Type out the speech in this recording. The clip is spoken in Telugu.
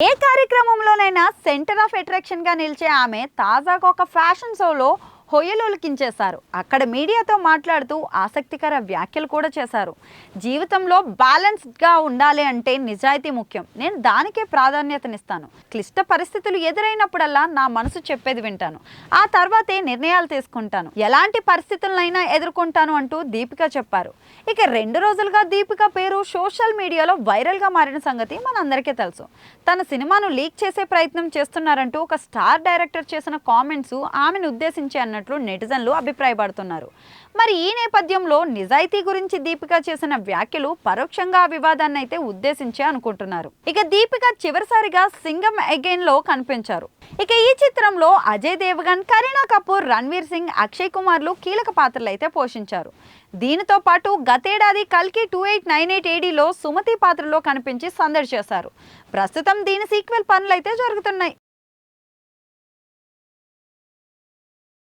ఏ కార్యక్రమంలోనైనా సెంటర్ ఆఫ్ అట్రాక్షన్గా నిలిచే ఆమె తాజాగా ఒక ఫ్యాషన్ షోలో హొయ్యలోలికించేశారు. అక్కడ మీడియాతో మాట్లాడుతూ ఆసక్తికర వ్యాఖ్యలు కూడా చేశారు. జీవితంలో బ్యాలెన్స్డ్గా ఉండాలి అంటే నిజాయితీ ముఖ్యం. నేను దానికే ప్రాధాన్యతనిస్తాను. క్లిష్ట పరిస్థితులు ఎదురైనప్పుడల్లా నా మనసు చెప్పేది వింటాను. ఆ తర్వాతే నిర్ణయాలు తీసుకుంటాను. ఎలాంటి పరిస్థితులనైనా ఎదుర్కొంటాను అంటూ దీపిక చెప్పారు. ఇక రెండు రోజులుగా దీపిక పేరు సోషల్ మీడియాలో వైరల్గా మారిన సంగతి మనందరికీ తెలుసు. తన సినిమాను లీక్ చేసే ప్రయత్నం చేస్తున్నారంటూ ఒక స్టార్ డైరెక్టర్ చేసిన కామెంట్స్ ఆమెను ఉద్దేశించి చేస్తున్నట్లు నెటిజన్లు అభిప్రాయపడుతున్నారు. మరి ఈ నేపథ్యంలో నిజాయితీ గురించి దీపిక చేసిన వ్యాఖ్యలు పరోక్షంగా ఆ వివాదాన్ని అయితే ఉద్దేశించి అనుకుంటున్నారు. ఇక దీపిక చివరిసారిగా సింగం అగైన్లో కనిపించారు. ఇక ఈ చిత్రంలో అజయ్ దేవగన్ కరీనా కపూర్ రణ్వీర్ సింగ్ అక్షయ్ కుమార్లు కీలక పాత్రలు అయితే పోషించారు. దీనితో పాటు గతేడాది కల్కి టూ ఎయిట్ నైన్ ఎయిట్ ఏడీలో సుమతి పాత్రలో కనిపించి సందడి చేశారు. ప్రస్తుతం దీని సీక్వెల్ పనులు అయితే జరుగుతున్నాయి.